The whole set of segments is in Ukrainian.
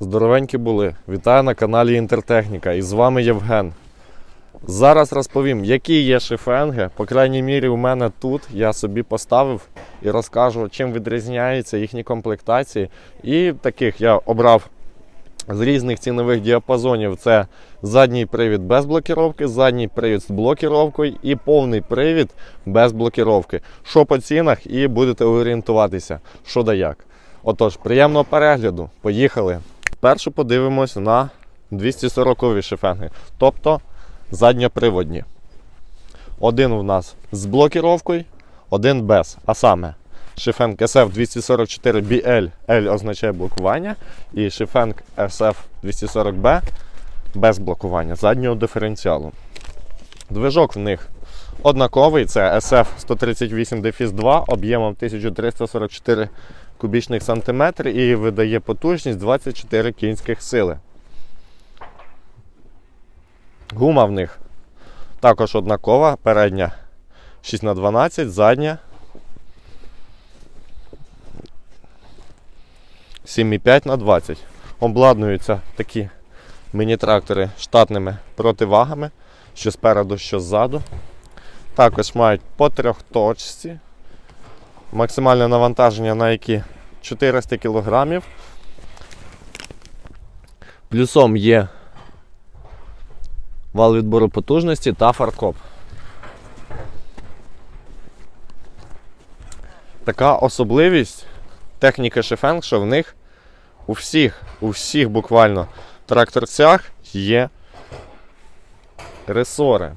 Здоровенькі були. Вітаю на каналі Інтертехніка і з вами Євген. Зараз розповім, які є шифенги. По крайній мірі, у мене тут я собі поставив і розкажу, чим відрізняються їхні комплектації. І таких я обрав з різних цінових діапазонів: це задній привід без блокіровки, задній привід з блокіровкою і повний привід без блокіровки. Що по цінах, і будете орієнтуватися, що да як. Отож, приємного перегляду. Поїхали. Першу подивимось на 240 шифенги, тобто задньоприводні. Один у нас з блокіровкою, один без. А саме Шифенг SF 244 BL, L означає блокування, і Шифенг SF 240B без блокування заднього диференціалу. Движок в них однаковий, це SF 138 2 об'ємом 1344 кубічних сантиметри і видає потужність 24 кінських сили. Гума в них також однакова, передня 6х12, задня 7,5 на 20. Обладнуються такі міні-трактори штатними противагами, що спереду, що ззаду. Також мають по трьохточці. Максимальне навантаження на які 400 кг. Плюсом є вал відбору потужності та фаркоп. Така особливість техніки Шефенг, що в них у всіх, у всіх буквально тракторцях є ресори.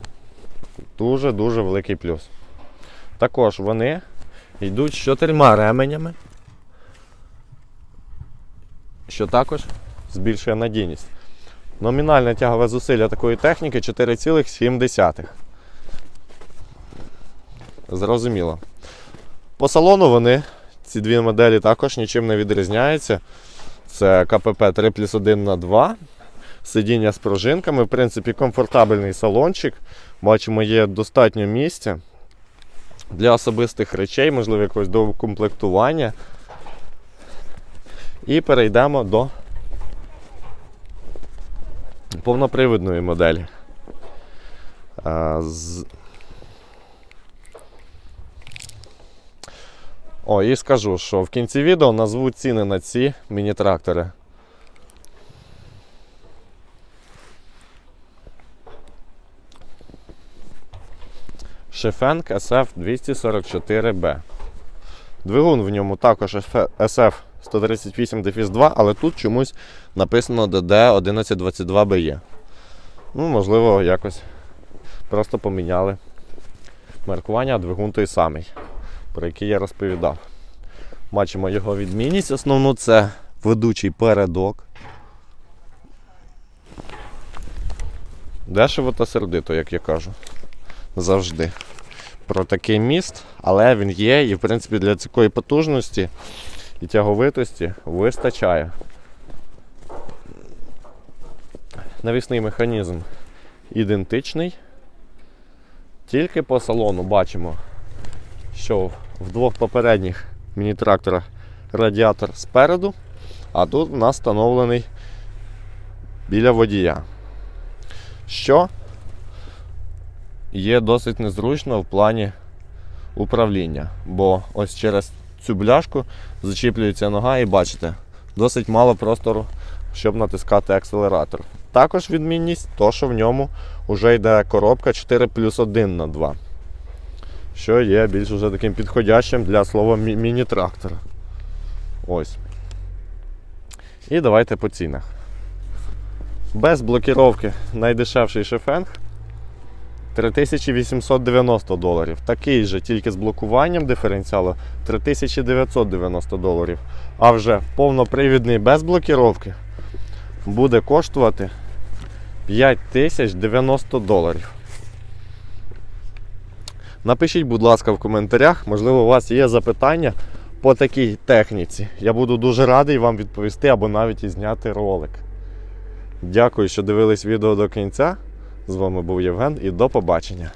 Дуже-дуже великий плюс. Також вони йдуть з чотирма ременями, що також збільшує надійність. Номінальне тягове зусилля такої техніки 4,7. Зрозуміло. По салону вони, ці дві моделі, також нічим не відрізняються. Це КПП 3 плюс 1 на 2. Сидіння з пружинками, в принципі, комфортабельний салончик. Бачимо, є достатньо місця для особистих речей, можливо, якогось доукомплектування. І перейдемо до повнопривідної моделі. О, і скажу, що в кінці відео назву ціни на ці міні-трактори. Шефенг SF 244B. Двигун в ньому також SF 138-2, але тут чомусь написано DD 1122BE. Ну, можливо, якось просто поміняли маркування, а двигун той самий, про який я розповідав. Бачимо його відмінність. Основну це ведучий передок. Дешево та сердито, як я кажу. Завжди. Про такий міст, але він є, і в принципі для такої потужності і тяговитості вистачає. Навісний механізм ідентичний. Тільки по салону бачимо, що в двох попередніх міні-тракторах радіатор спереду, а тут у нас встановлений біля водія. Що є досить незручно в плані управління, бо ось через цю бляшку зачіплюється нога і бачите, досить мало простору, щоб натискати акселератор. Також відмінність, то, що в ньому вже йде коробка 4 плюс 1 на 2, що є більш уже таким підходящим для слова мі- міні-трактора. Ось. І давайте по цінах. Без блокіровки найдешевший шефенг 3890 доларів. Такий же, тільки з блокуванням диференціалу 3990 доларів. А вже повнопривідний без блокіровки буде коштувати 5090 доларів. Напишіть, будь ласка, в коментарях, можливо, у вас є запитання по такій техніці. Я буду дуже радий вам відповісти або навіть і зняти ролик. Дякую, що дивились відео до кінця. З вами був Євген і до побачення.